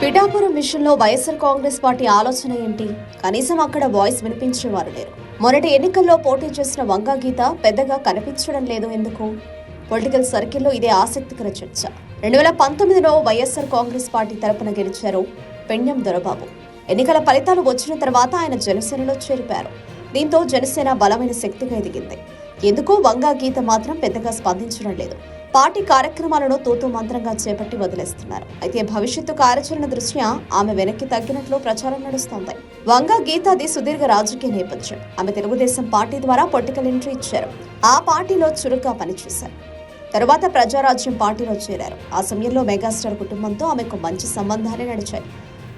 పిఠాపురం విషయంలో వైఎస్ఆర్ కాంగ్రెస్ పార్టీ ఆలోచన ఏంటి? కనీసం అక్కడ వాయిస్ వినిపించేవారు లేరు. మొన్నటి ఎన్నికల్లో పోటీ చేసిన వంగా గీత పెద్దగా కనిపించడం లేదు ఎందుకు? పొలిటికల్ సర్కిల్లో ఇదే ఆసక్తికర చర్చ. రెండు వేల పంతొమ్మిదిలో వైఎస్ఆర్ కాంగ్రెస్ పార్టీ తరపున గెలిచారు పెణ్యం దొరబాబు. ఎన్నికల ఫలితాలు వచ్చిన తర్వాత ఆయన జనసేనలో చేరిపారు దీంతో జనసేన బలమైన శక్తిగా ఎదిగింది. ఎందుకో వంగా గీత మాత్రం పెద్దగా స్పందించడం లేదు. పార్టీ కార్యక్రమాలను తూతూ మంత్రంగా చేపట్టి వదిలేస్తున్నారు. అయితే భవిష్యత్తు కార్యాచరణ దృష్ట్యా ఆమె వెనక్కి తగ్గినట్లు ప్రచారం నడుస్తోంది. వంగా గీతాది సుదీర్ఘ రాజకీయ నేపథ్యం. ఆమె తెలుగుదేశం పార్టీ ద్వారా పొలిటికల్ ఎంట్రీ ఇచ్చారు. ఆ పార్టీలో చురుగ్గా పనిచేశారు. తరువాత ప్రజారాజ్యం పార్టీలో చేరారు. ఆ సమయంలో మెగాస్టార్ కుటుంబంతో ఆమెకు మంచి సంబంధాలే నడిచాయి.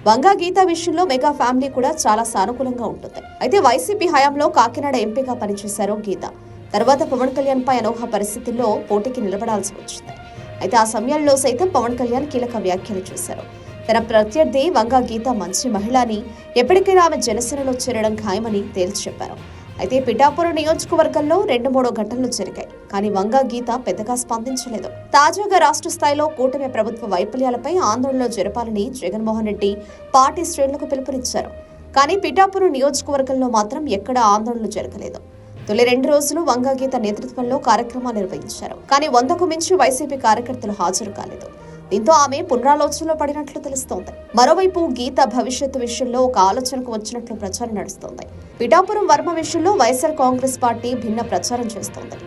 వంగా గీత విషయంలో మెగా ఫ్యామిలీ కూడా చాలా సానుకూలంగా ఉంటుంది. అయితే వైసీపీ హయాంలో కాకినాడ ఎంపీగా పనిచేశారు గీత. తర్వాత పవన్ కళ్యాణ్ పై అనోహ పరిస్థితుల్లో పోటీకి నిలబడాల్సి వచ్చింది. అయితే ఆ సమయంలో సైతం పవన్ కళ్యాణ్ కీలక వ్యాఖ్యలు చేశారు. తన ప్రత్యర్థి వంగా గీత మంచి మహిళ అని ఎప్పటికైనా ఆమె జనసేనలో చేరడం ఖాయమని తేల్చి చెప్పారు. అయితే పిఠాపురం నియోజకవర్గంలో రెండు మూడు ఘటనలు జరిగాయి. కానీ వంగా గీత పెద్దగా స్పందించలేదు. తాజాగా రాష్ట్ర స్థాయిలో కూటమి ప్రభుత్వ వైఫల్యాలపై ఆందోళనలు జరపాలని జగన్మోహన్ రెడ్డి పార్టీ శ్రేణులకు పిలుపునిచ్చారు. కానీ పిఠాపురం నియోజకవర్గంలో మాత్రం ఎక్కడా ఆందోళనలు జరగలేదు. తొలి రెండు రోజులు వంగా గీత నేతృత్వంలో కార్యక్రమాలు నిర్వహించారు. కానీ వందకు మించి వైసీపీ కార్యకర్తలు హాజరు కాలేదు. దీంతో ఆమె పునరాలోచనలో పడినట్లు తెలుస్తోంది. మరోవైపు గీత భవిష్యత్తు విషయంలో ఒక ఆలోచనకు వచ్చినట్లు ప్రచారం నడుస్తోంది. పిఠాపురం వర్మ విషయంలో వైఎస్ఆర్ కాంగ్రెస్ పార్టీ భిన్న ప్రచారం చేస్తోంది.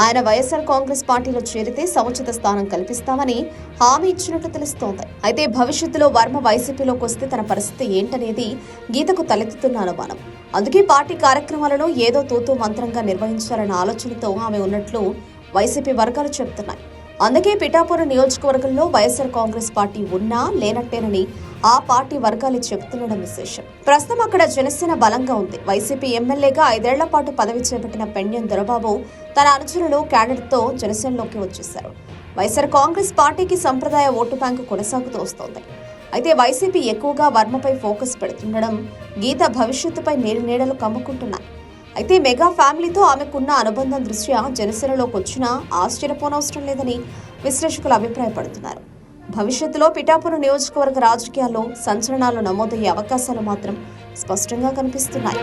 ఆయన వైఎస్ఆర్ కాంగ్రెస్ పార్టీలో చేరితే సముచిత స్థానం కల్పిస్తామని హామీ ఇచ్చినట్లు తెలుస్తోంది. అయితే భవిష్యత్తులో వర్మ వైసీపీలోకి వస్తే తన పరిస్థితి ఏంటనేది గీతకు తలెత్తుతున్న అనుమానం. అందుకే పార్టీ కార్యక్రమాలను ఏదో తూతూ మంత్రంగా నిర్వహించాలన్న ఆలోచనతో ఆమె ఉన్నట్లు వైసీపీ వర్గాలు చెబుతున్నాయి. అందుకే పిఠాపురం నియోజకవర్గంలో వైఎస్ఆర్ కాంగ్రెస్ పార్టీ ఉన్నా లేనట్టేనని ఆ పార్టీ వర్గాలు చెబుతుండడం విశేషం. ప్రస్తుతం అక్కడ జనసేన బలంగా ఉంది. వైసీపీ ఎమ్మెల్యేగా ఐదేళ్ళ పాటు పదవి చేపట్టిన పెండ్యం దొరబాబు తన అనుచరులు క్యాడెట్తో జనసేనలోకి వచ్చేశారు. వైఎస్ఆర్ కాంగ్రెస్ పార్టీకి సంప్రదాయ ఓటు బ్యాంకు కొనసాగుతూ వస్తోంది. అయితే వైసీపీ ఎక్కువగా వర్మపై ఫోకస్ పెడుతుండడం గీత భవిష్యత్తుపై నీరు నీడలు కమ్ముకుంటున్నాయి. అయితే మెగా ఫ్యామిలీతో ఆమెకున్న అనుబంధం దృష్ట్యా జనసేనలోకి వచ్చినా ఆశ్చర్యపోనవసరం లేదని విశ్లేషకులు అభిప్రాయపడుతున్నారు. భవిష్యత్తులో పిఠాపురం నియోజకవర్గ రాజకీయాల్లో సంచలనాలు నమోదయ్యే అవకాశాలు మాత్రం స్పష్టంగా కనిపిస్తున్నాయి.